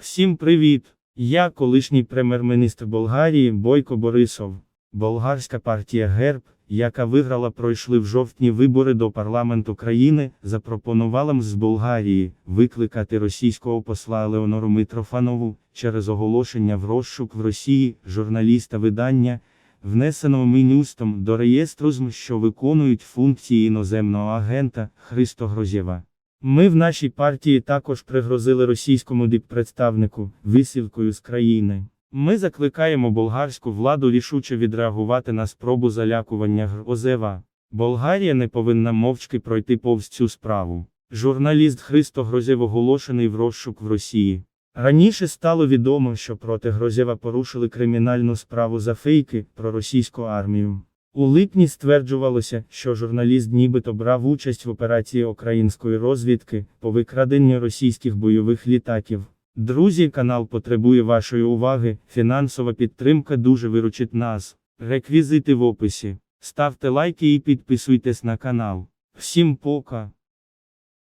Всім привіт! Я колишній прем'єр-міністр Болгарії Бойко Борисов. Болгарська партія ГЕРБ, яка виграла пройшли в жовтні вибори до парламенту країни, запропонувала з Болгарії викликати російського посла Леонору Митрофанову через оголошення в розшук в Росії журналіста видання, внесеного Мінюстом до реєстру ЗМ, що виконують функції іноземного агента Христо Грозєва. Ми в нашій партії також пригрозили російському диппредставнику висілкою з країни. Ми закликаємо болгарську владу рішуче відреагувати на спробу залякування Грозева. Болгарія не повинна мовчки пройти повз цю справу. Журналіст Христо Грозєв оголошений в розшук в Росії. Раніше стало відомо, що проти Грозєва порушили кримінальну справу за фейки про російську армію. У липні стверджувалося, що журналіст нібито брав участь в операції української розвідки по викраденню російських бойових літаків. Друзі, канал потребує вашої уваги, фінансова підтримка дуже виручить нас. Реквізити в описі. Ставте лайки і підписуйтесь на канал. Всім пока!